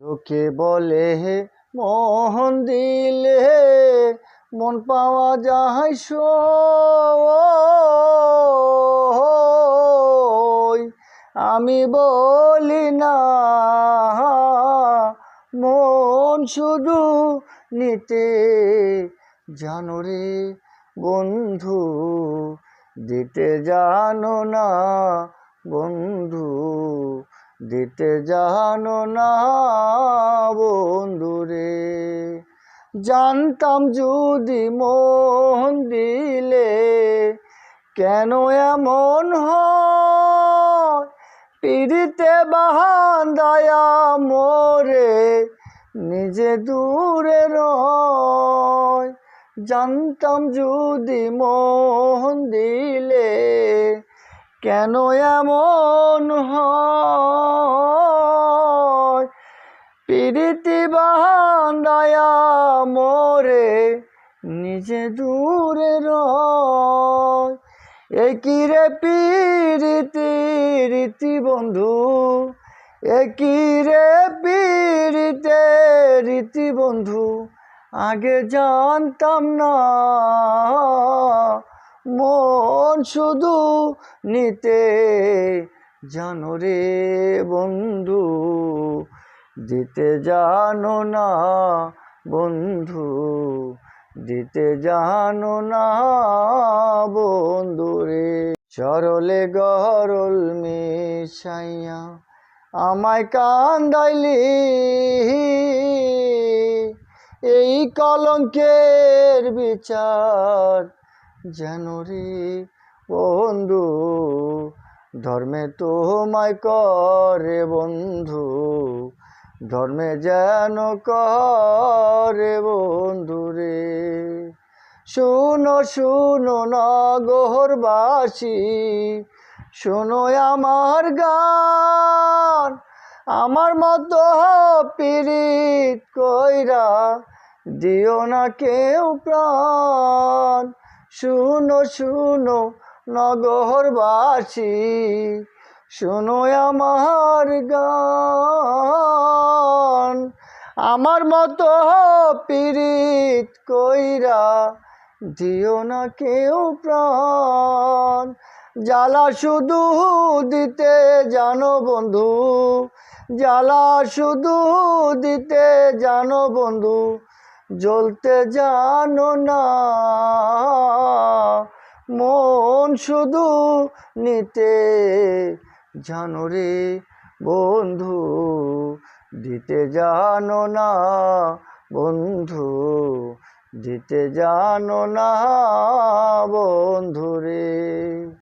লোকে বলে হে মোহন দিলে মন পাওয়া যায় সই। আমি বলি না, মন শুধু নিতে জানো রে বন্ধু, দিতে জানো না বন্ধু। দিতে জানো না বন্ধু রে। জানতাম যদি মন দিলে কেন এমন হয়? পিড়িতে দয়া মোরে নিজে দূরে রয়। জানতাম যদি মন দিলে কেন এমন হয়? পিড়িতি বাহান দয়া মোরে নিজে দূরে রয়। একই রে পিরিতি রীতি বন্ধু? একই রে পিরিতে রীতি বন্ধু? আগে জানতাম না। মন শুধু নিতে জানো রে বন্ধু, দিতে জানো না বন্ধু, দিতে জানো না বন্ধু রে। সরলে গরল মিশাইয়া আমায় কান্দাইলি, এই কলঙ্কের বিচার যেন রে বন্ধু, ধর্মে তোমায় করে বন্ধু, ধর্মে যেন করে বন্ধু রে। শুনো শুনো নগরবাসী শোনো আমার গান। আমার মতো পীড়িত কইরা দিও না কেউ প্রাণ। শুনো শুনো, নগরবাসী, শোনো আমার গান। আমার মতো পীড়িত কইরা দিও না কেউ প্রাণ। জ্বালা শুধু দিতে জানো বন্ধু, জ্বালা শুধু দিতে জানো বন্ধু জ্বলতে জানো না। মন শুধু নিতে জানো রে বন্ধু, দিতে জানো না বন্ধু, দিতে জানো না বন্ধু রে।